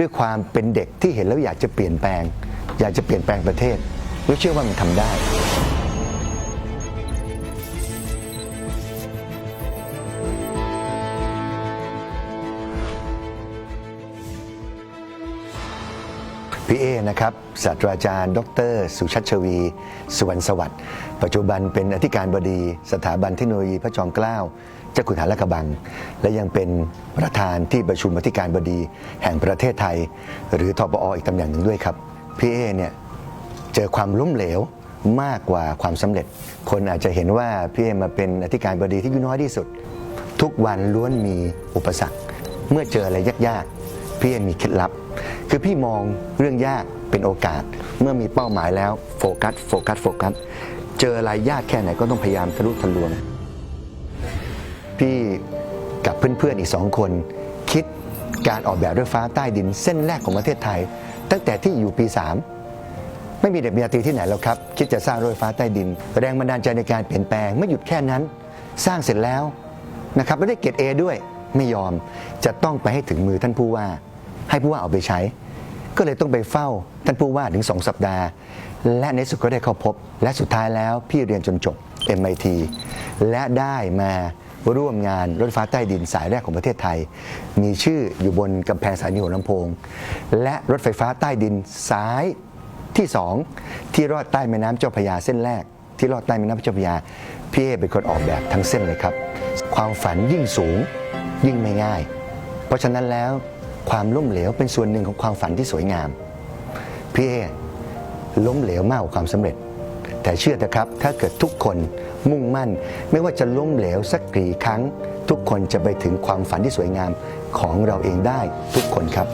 ด้วยความเป็นเด็กที่เห็นแล้วอยากจะเปลี่ยนแปลง อยากจะเปลี่ยนแปลงประเทศและเชื่อว่ามันทำได้ พี่เอนะครับศาสตราจารย์ ดร สุชัชวี สุวรรณสวัสดิ์ปัจจุบันเป็นอธิการบดี สถาบันเทคโนโลยีพระจอมเกล้าเจ้าขุนหาลาดกระบัง และยังเป็นประธานที่ประชุมอธิการบดีแห่งประเทศไทย หรือทปออีกตำแหน่งหนึ่งด้วยครับพี่เอเนี่ยเจอความล้มเหลวมากกว่าความสำเร็จ คนอาจจะเห็นว่าพี่เอมาเป็นอธิการบดีที่ยุ่น้อยที่สุด ทุกวันล้วนมีอุปสรรค เมื่อเจออะไรยากๆ พี่เอมีเคล็ดลับ คือพี่มองเรื่องยากเป็นโอกาส เมื่อมีเป้าหมายแล้วโฟกัสโฟกัสโฟกัสเจออะไรยากแค่ไหนก็ต้องพยายามทะลุทะลวง พี่กับเพื่อนๆอีกสองคน คิดการออกแบบรถไฟฟ้าใต้ดินเส้นแรกของประเทศไทย ตั้งแต่ที่อยู่ปี 3 ไม่มีเด็กมีอาตรีที่ไหนแล้วครับ คิดจะสร้างรถไฟฟ้าใต้ดิน แรงบันดาลใจในการเปลี่ยนแปลงไม่หยุดแค่นั้น สร้างเสร็จแล้วนะครับไม่ได้เกรดเอด้วยไม่ยอมจะต้องไปให้ถึงมือท่านผู้ว่า ให้ผู้ว่าเอาไปใช้ ก็เลยต้องไปเฝ้าท่านผู้ว่าถึง2สัปดาห์ และในสุดก็ได้เข้าพบ และสุดท้ายแล้วพี่เรียนจนจบ MIT และได้มาร่วมงานรถไฟฟ้าใต้ดินสายแรกของประเทศไทย มีชื่ออยู่บนกำแพงสถานีหัวลำโพง และรถไฟฟ้าใต้ดินสายที่2ที่รอดใต้แม่น้ำเจ้าพระยาเส้นแรก ที่รอดใต้แม่น้ำเจ้าพระยาพี่เอเป็นคนออกแบบทั้งเส้นเลยครับ ความฝันยิ่งสูงยิ่งไม่ง่าย เพราะฉะนั้นแล้ว ความล้มเหลวเป็นส่วนหนึ่งของความฝันที่สวยงาม พี่เอล้มเหลวมากกว่าความสำเร็จ แต่เชื่อเถอะครับ ถ้าเกิดทุกคนมุ่งมั่น ไม่ว่าจะล้มเหลวสักกี่ครั้ง ทุกคนจะไปถึงความฝันที่สวยงามของเราเองได้ทุกคนครับ